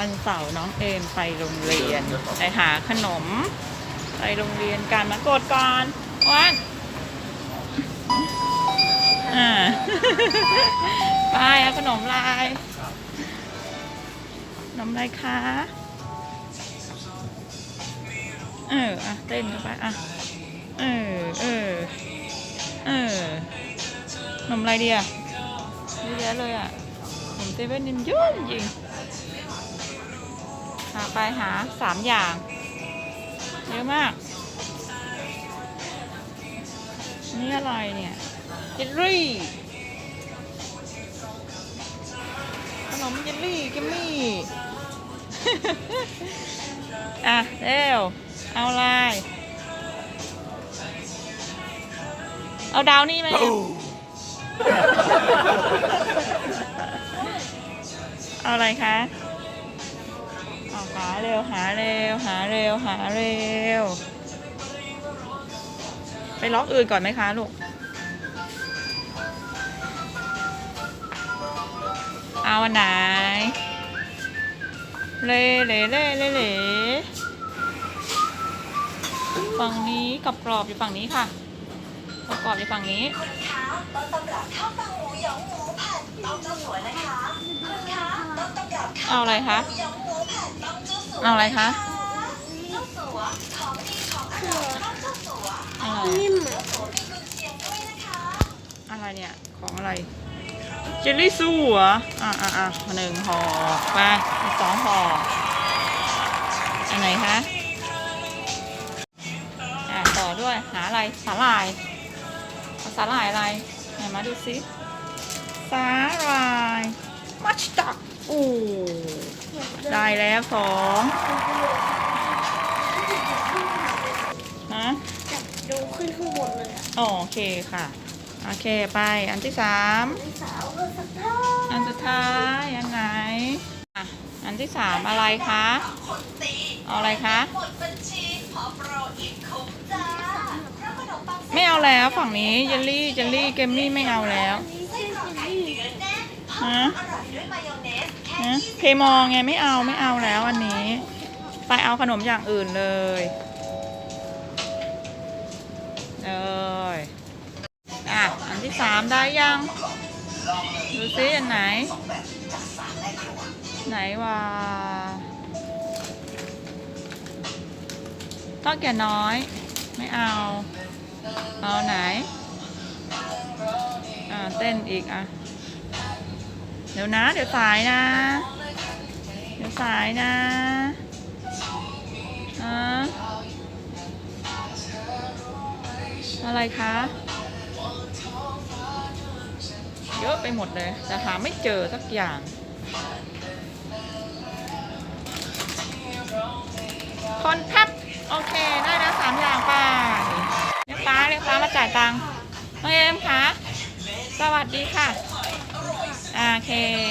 วันเสาร์น้องเอมไปโรงเรียนไปหาขนม ไปโรงเรียนกันมากดก่อนวันอ่าไปเอาขนมลายขนมอะไรคะเอออะเต้นเข้าไปอะเออเออเออขนมอะไรดีอะเยอะแยะเลยอะขนมเซเว่นนี่มันเยอะจริงหาไปหาสามอย่าง เยอะมาก นี่อะไรเนี่ยเจลลี่ขนมเจลลี่กัมมี่อะเร็วเอาอะไรเอาดาวนี่ไหมเอาอะไรคะเอา หาเร็วหาเร็วหาเร็วหาเร็ว ไปล็อกอื่นก่อนไหมคะลูก เอาอันไหน เล่เล่เล่เล่เล่ฝั่งนี้กับกรอบอยู่ฝั่งนี้ค่ะกับกรอบอยู่ฝั่งนี้คุณคะต้นตำรับข้าวปังหมูหยองหมูผัดต้องเจ้าสัวนะคะคุณคะต้นตำรับข้าวเอาอะไรคะหมูหยองหมู เจ้าสัวเอาอะไรคะเจ้าสัวของดีของอร่อยต้องเจ้าสัวอะไรนิ่มเจ้าสัวมีกุนเชียงด้วยนะคะอะไรเนี่ย ของอะไร เจลลี่สู้เหรออะอะอะหนึ่งห่อไปอีกสองห่ออันไหนคะ อะต่อด้วยหาอะไรสาหร่ายเอาสาหร่ายอะไรไหนมาดูสิสาหร่าย มัชตักอู้ ได้แล้วสองฮะดูขึ้นข้างบนเลยอะอ๋อโอเคค่ะ โอเคไปอันที่สามพี่สาวก็สักท่าอันสุดท้ายอันไหนอะอันที่สามอะไรคะคนตีเอาอะไรคะ หมดบัญชีขอโปรอีกคุ้มจ้าเพราะขนมปังไม่เอาแล้วฝั่งนี้เจลลี่เจลลี่เกมมี่ไม่เอาแล้วนี่ไส้เส้นกรอกเจลไข่ลี่เนื้อแน่นหอฮะมอร่อยด้วยมายองเน สแค่ฮะเพมองไงไม่เอาไม่เอาแล้วอันนี้ ไปเอาขนมอย่างอื่นเลยเลยอะ อันที่สามได้ยัง ดูซิอันไหน ไหนว่าต้องแก่น้อย ไม่เอา เอาไหน อ่า เต้นอีกอะ เดี๋ยวนะ เดี๋ยวสายนะ เดี๋ยวสายนะอ่าอะไรคะ เยอะไปหมดเลย แต่หาไม่เจอสักอย่างคนพับโอเค ได้แล้วสามอย่างไปเรียกป้าเรียกป้ามาจ่ายตังค์น้องเอ็มคะ สวัสดีค่ะ โอเค